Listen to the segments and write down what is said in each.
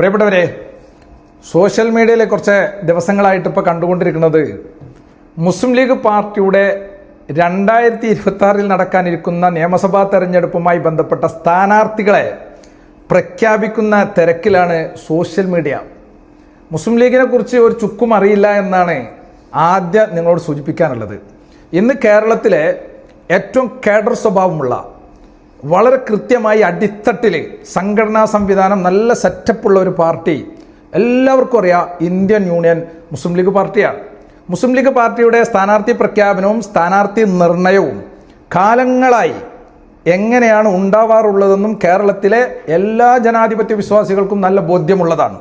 പ്രിയപ്പെട്ടവരെ സോഷ്യൽ മീഡിയയിലെ കുറച്ച് ദിവസങ്ങളായിട്ട് ഇപ്പോൾ കണ്ടുകൊണ്ടിരിക്കുന്നത് മുസ്ലിം ലീഗ് പാർട്ടിയുടെ രണ്ടായിരത്തി ഇരുപത്തി ആറിൽ നടക്കാനിരിക്കുന്ന നിയമസഭാ തെരഞ്ഞെടുപ്പുമായി ബന്ധപ്പെട്ട സ്ഥാനാർത്ഥികളെ പ്രഖ്യാപിക്കുന്ന തിരക്കിലാണ് സോഷ്യൽ മീഡിയ. മുസ്ലിം ലീഗിനെ കുറിച്ച് ഒരു ചുക്കും അറിയില്ല എന്നാണ് ആദ്യം നിങ്ങളോട് സൂചിപ്പിക്കാനുള്ളത്. ഇന്ന് കേരളത്തിലെ ഏറ്റവും കേഡർ സ്വഭാവമുള്ള വളരെ കൃത്യമായി അടിത്തട്ടിൽ സംഘടനാ സംവിധാനം നല്ല സെറ്റപ്പുള്ള ഒരു പാർട്ടി. എല്ലാവർക്കും അറിയാം ഇന്ത്യൻ യൂണിയൻ മുസ്ലിം ലീഗ് പാർട്ടിയാണ്. മുസ്ലിം ലീഗ് പാർട്ടിയുടെ സ്ഥാനാർത്ഥി പ്രഖ്യാപനവും സ്ഥാനാർത്ഥി നിർണയവും കാലങ്ങളായി എങ്ങനെയാണ് ഉണ്ടാവാറുള്ളതെന്നും കേരളത്തിലെ എല്ലാ ജനാധിപത്യ വിശ്വാസികൾക്കും നല്ല ബോധ്യമുള്ളതാണ്.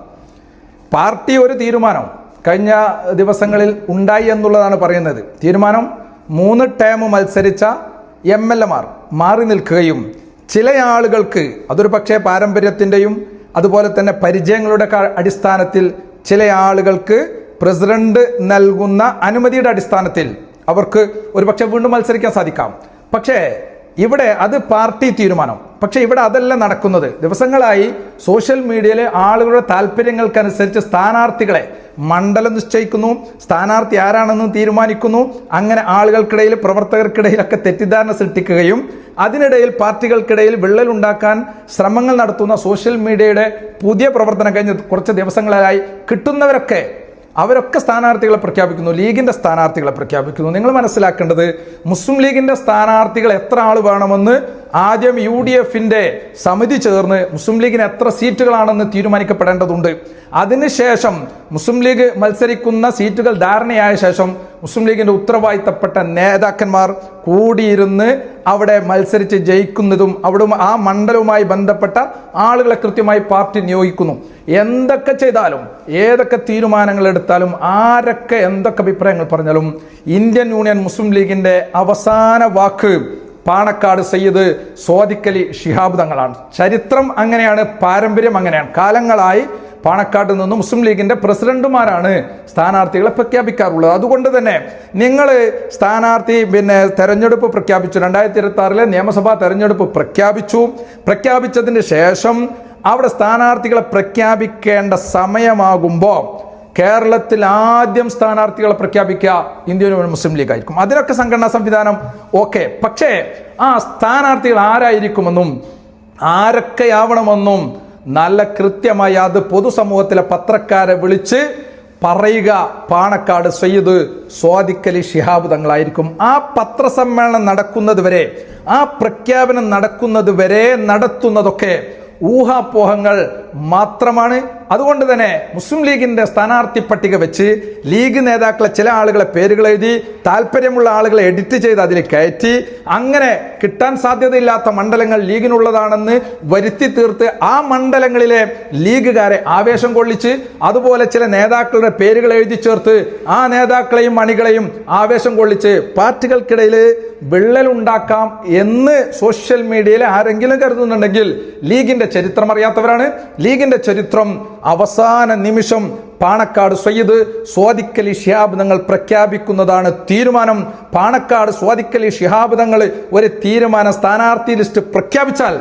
പാർട്ടി ഒരു തീരുമാനം കഴിഞ്ഞ ദിവസങ്ങളിൽ ഉണ്ടായി എന്നുള്ളതാണ് പറയുന്നത്. തീരുമാനം മൂന്ന് ടേം മത്സരിച്ച എം എൽ എമാർ മാറി നിൽക്കുകയും ചില ആളുകൾക്ക് അതൊരു പക്ഷേ പാരമ്പര്യത്തിന്റെയും അതുപോലെ തന്നെ പരിചയങ്ങളുടെ അടിസ്ഥാനത്തിൽ ചില ആളുകൾക്ക് പ്രസിഡന്റ് നൽകുന്ന അനുമതിയുടെ അടിസ്ഥാനത്തിൽ അവർക്ക് ഒരുപക്ഷെ വീണ്ടും മത്സരിക്കാൻ സാധിക്കാം. പക്ഷേ ഇവിടെ അത് പാർട്ടി തീരുമാനം. പക്ഷേ ഇവിടെ അതല്ല നടക്കുന്നത്. ദിവസങ്ങളായി സോഷ്യൽ മീഡിയയിലെ ആളുകളുടെ താല്പര്യങ്ങൾക്കനുസരിച്ച് സ്ഥാനാർത്ഥികളെ മണ്ഡലം നിശ്ചയിക്കുന്നു. സ്ഥാനാർത്ഥി ആരാണെന്ന് തീരുമാനിക്കുന്നു. അങ്ങനെ ആളുകൾക്കിടയിൽ പ്രവർത്തകർക്കിടയിലൊക്കെ തെറ്റിദ്ധാരണ സൃഷ്ടിക്കുകയും അതിനിടയിൽ പാർട്ടികൾക്കിടയിൽ വിള്ളലുണ്ടാക്കാൻ ശ്രമങ്ങൾ നടത്തുന്ന സോഷ്യൽ മീഡിയയുടെ പുതിയ പ്രവർത്തനം കഴിഞ്ഞ കുറച്ച് ദിവസങ്ങളായി കിട്ടുന്നവരൊക്കെ അവരൊക്കെ സ്ഥാനാർത്ഥികളെ പ്രഖ്യാപിക്കുന്നു ലീഗിന്റെ സ്ഥാനാർത്ഥികളെ പ്രഖ്യാപിക്കുന്നു. നിങ്ങൾ മനസ്സിലാക്കേണ്ടത് മുസ്ലിം ലീഗിന്റെ സ്ഥാനാർത്ഥികൾ എത്ര ആൾ വേണമെന്ന് ആദ്യം യു ഡി എഫിന്റെ സമിതി ചേർന്ന് മുസ്ലിം ലീഗിന് എത്ര സീറ്റുകളാണെന്ന് തീരുമാനിക്കപ്പെടേണ്ടതുണ്ട്. അതിനുശേഷം മുസ്ലിം ലീഗ് മത്സരിക്കുന്ന സീറ്റുകൾ ധാരണയായ ശേഷം മുസ്ലിം ലീഗിന്റെ ഉത്തരവാദിത്തപ്പെട്ട നേതാക്കന്മാർ കൂടിയിരുന്ന് അവിടെ മത്സരിച്ച് ജയിക്കുന്നതും അവിടെ ആ മണ്ഡലവുമായി ബന്ധപ്പെട്ട ആളുകളെ കൃത്യമായി പാർട്ടി നിയോഗിക്കുന്നു. എന്തൊക്കെ ചെയ്താലും ഏതൊക്കെ തീരുമാനങ്ങൾ എടുത്താലും ആരൊക്കെ എന്തൊക്കെ അഭിപ്രായങ്ങൾ പറഞ്ഞാലും ഇന്ത്യൻ യൂണിയൻ മുസ്ലിം ലീഗിന്റെ അവസാന വാക്ക് പാണക്കാട് സയ്യിദ് സ്വാദിക്കലി ഷിഹാബ് തങ്ങളാണ്. ചരിത്രം അങ്ങനെയാണ് പാരമ്പര്യം അങ്ങനെയാണ്. കാലങ്ങളായി പാണക്കാട് നിന്ന് മുസ്ലിം ലീഗിന്റെ പ്രസിഡന്റുമാരാണ് സ്ഥാനാർത്ഥികളെ പ്രഖ്യാപിക്കാറുള്ളത്. അതുകൊണ്ട് തന്നെ നിങ്ങൾ സ്ഥാനാർത്ഥി പിന്നെ തെരഞ്ഞെടുപ്പ് പ്രഖ്യാപിച്ചു. രണ്ടായിരത്തി ഇരുപത്തി ആറിലെ നിയമസഭാ തെരഞ്ഞെടുപ്പ് പ്രഖ്യാപിച്ചു. പ്രഖ്യാപിച്ചതിന് ശേഷം അവിടെ സ്ഥാനാർത്ഥികളെ പ്രഖ്യാപിക്കേണ്ട സമയമാകുമ്പോൾ കേരളത്തിൽ ആദ്യം സ്ഥാനാർത്ഥികളെ പ്രഖ്യാപിക്കുക ഇന്ത്യൻ യൂണിയൻ മുസ്ലിം ലീഗ് ആയിരിക്കും. അതിനൊക്കെ സംഘടനാ സംവിധാനം ഓക്കെ. പക്ഷേ ആ സ്ഥാനാർത്ഥികൾ ആരായിരിക്കുമെന്നും ആരൊക്കെയാവണമെന്നും നല്ല കൃത്യമായി അത് പൊതുസമൂഹത്തിലെ പത്രക്കാരെ വിളിച്ച് പറയുക. പാണക്കാട് സയ്യിദ് സ്വാദിക്കലി ഷിഹാബ് തങ്ങളായിരിക്കും. ആ പത്രസമ്മേളനം നടക്കുന്നത് വരെ ആ പ്രഖ്യാപനം നടക്കുന്നത് വരെ നടത്തുന്നതൊക്കെ ഊഹാപോഹങ്ങൾ മാത്രമാണ്. അതുകൊണ്ട് തന്നെ മുസ്ലിം ലീഗിന്റെ സ്ഥാനാർത്ഥി പട്ടിക വെച്ച് ലീഗ് നേതാക്കളെ ചില ആളുകളെ പേരുകൾ എഴുതി താല്പര്യമുള്ള ആളുകളെ എഡിറ്റ് ചെയ്ത് അതിൽ കയറ്റി അങ്ങനെ കിട്ടാൻ സാധ്യതയില്ലാത്ത മണ്ഡലങ്ങൾ ലീഗിനുള്ളതാണെന്ന് വരുത്തി തീർത്ത് ആ മണ്ഡലങ്ങളിലെ ലീഗുകാരെ ആവേശം കൊള്ളിച്ച് അതുപോലെ ചില നേതാക്കളുടെ പേരുകൾ എഴുതി ചേർത്ത് ആ നേതാക്കളെയും മണികളെയും ആവേശം കൊള്ളിച്ച് പാർട്ടികൾക്കിടയിൽ വിള്ളലുണ്ടാക്കാം എന്ന് സോഷ്യൽ മീഡിയയിൽ ആരെങ്കിലും കരുതുന്നുണ്ടെങ്കിൽ ലീഗിന്റെ ചരിത്രം അറിയാത്തവരാണ്. ലീഗിന്റെ ചരിത്രം അവസാന നിമിഷം പാണക്കാട് സയ്യിദ് സ്വാദിക്കലി ഷിഹാബ് തങ്ങൾ പ്രഖ്യാപിക്കുന്നതാണ് തീരുമാനം. പാണക്കാട് സ്വാദിക്കലി ഷിഹാബ് തങ്ങൾ ഒരു തീരുമാന സ്ഥാനാർത്ഥി ലിസ്റ്റ് പ്രഖ്യാപിച്ചാൽ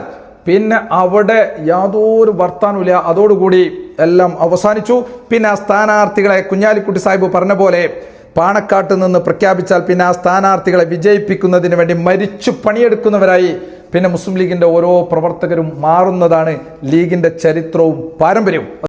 പിന്നെ അവിടെ യാതൊരു വർത്താനുമില്ല. അതോടുകൂടി എല്ലാം അവസാനിച്ചു. പിന്നെ ആ സ്ഥാനാർത്ഥികളെ കുഞ്ഞാലിക്കുട്ടി സാഹിബ് പറഞ്ഞ പോലെ പാണക്കാട്ട് നിന്ന് പ്രഖ്യാപിച്ചാൽ പിന്നെ ആ സ്ഥാനാർത്ഥികളെ വിജയിപ്പിക്കുന്നതിന് വേണ്ടി മരിച്ചു പണിയെടുക്കുന്നവരായി പിന്നെ മുസ്ലിം ലീഗിന്റെ ഓരോ പ്രവർത്തകരും മാറുന്നതാണ് ലീഗിന്റെ ചരിത്രവും പാരമ്പര്യവും.